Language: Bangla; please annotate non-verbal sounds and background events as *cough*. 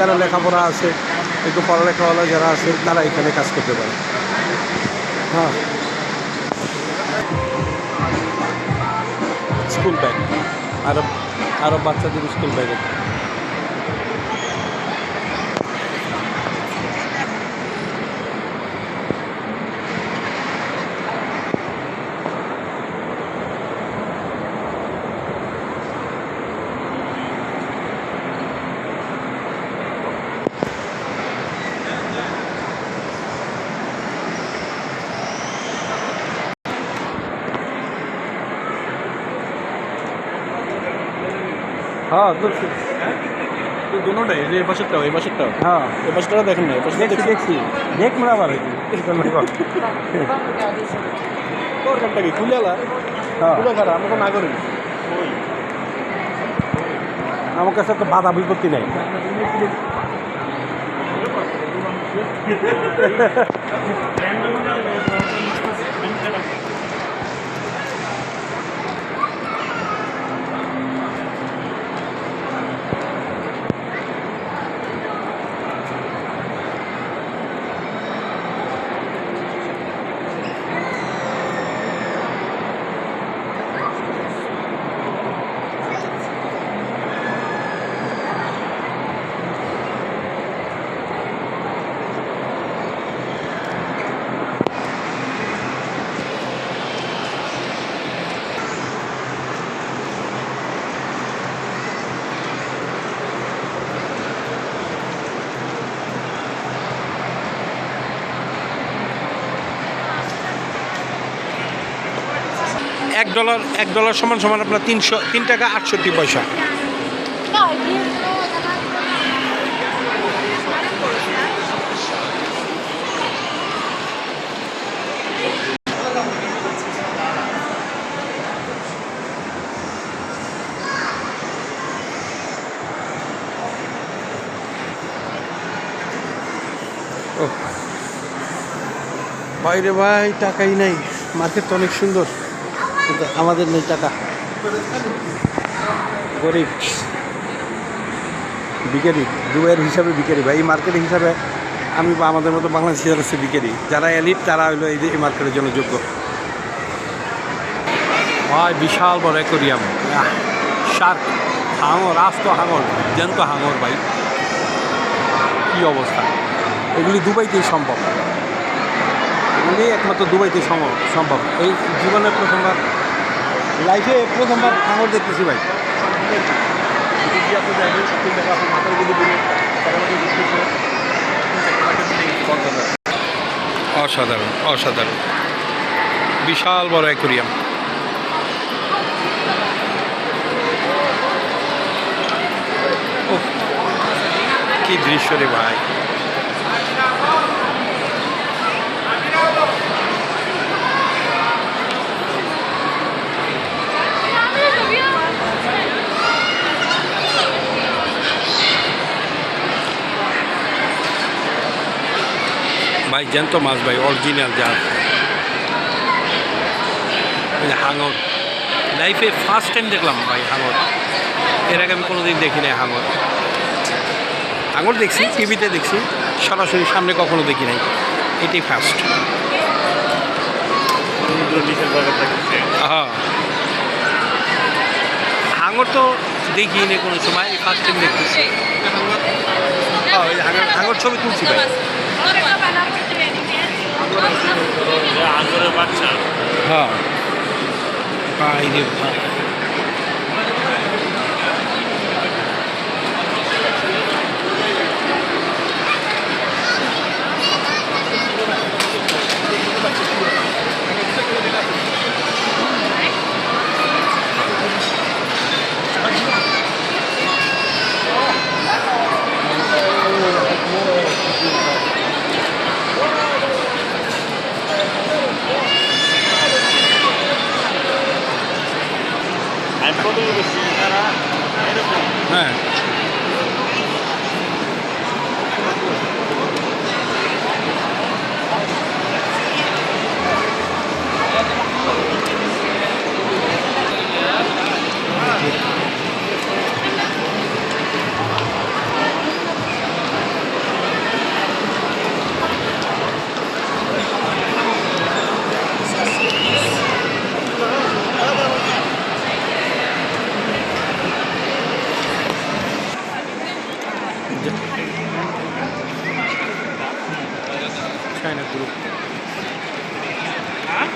যারা লেখাপড়া আছে, একটু পড়ালেখাওয়ালা যারা আছে, তারা এখানে কাজ করতে পারে। হ্যাঁ। School bag. আরও আরও বাচ্চাদের স্কুল ব্যাগ। হ্যাঁ দেখছি দুটোটাই এই পাশেরটাও এই পাশেরটাও। হ্যাঁ। এই পাশেরটা দেখেন না দেখছি দেখছি। দেখ মনে আবার তোর কাপটা কি? খুলে আলা খুলে খারাপ আমাকে না করি আমার কাছে তো বাধা বিপত্তি নাই। *laughs* *laughs* এক ডলার এক ডলার সমান সমান আপনার তিনশো, তিন টাকা আটষট্টি পয়সা। বাইরে ভাই, টাকাই নাই। মার্কেট অনেক সুন্দর। কিন্তু আমাদের নেই টাকা। গরিব। বিকারি দুবাইয়ের হিসাবে বিকারি ভাই এই মার্কেটের হিসাবে আমি বা আমাদের মতো বাংলাদেশের হচ্ছে বিকারি যারা এলিট তারা হলো এই যে এই মার্কেটের জন্য যোগ্য। ভাই বিশাল বড় অ্যাকোরিয়াম শার্ক হাঙর আস্ত হাঙর জ্যান্ত হাঙর ভাই। কী অবস্থা? এগুলি দুবাইতেই সম্ভব। এগুলি একমাত্র দুবাইতে সম্ভব সম্ভব। এই জীবনের প্রথমবার লাইফে প্রথমবার হাঙর দেখতেছি ভাই। অসাধারণ অসাধারণ। বিশাল বড় অ্যাকোরিয়াম। কি দৃশ্য রে ভাই। ভাই জ্যান্ত মাছ ভাই অরিজিনাল যা হাঙর লাইফে ফার্স্ট টাইম দেখলাম ভাই হাঙর এর আগে আমি কোনোদিন দেখি নাই হাঙর হাঙর দেখছি টিভিতে দেখছি, সরাসরি সামনে কখনো দেখি নাই। এটাই ফার্স্ট হ্যাঁ। হাঙর তো দেখি নি কোনো সময় এই ফার্স্ট টাইম দেখতেছি। হ্যাঁ হাঙর হাঙর ছবি তুলছি ভাই। হ্যাঁ। বাইরে ভাই はい。China group. Huh?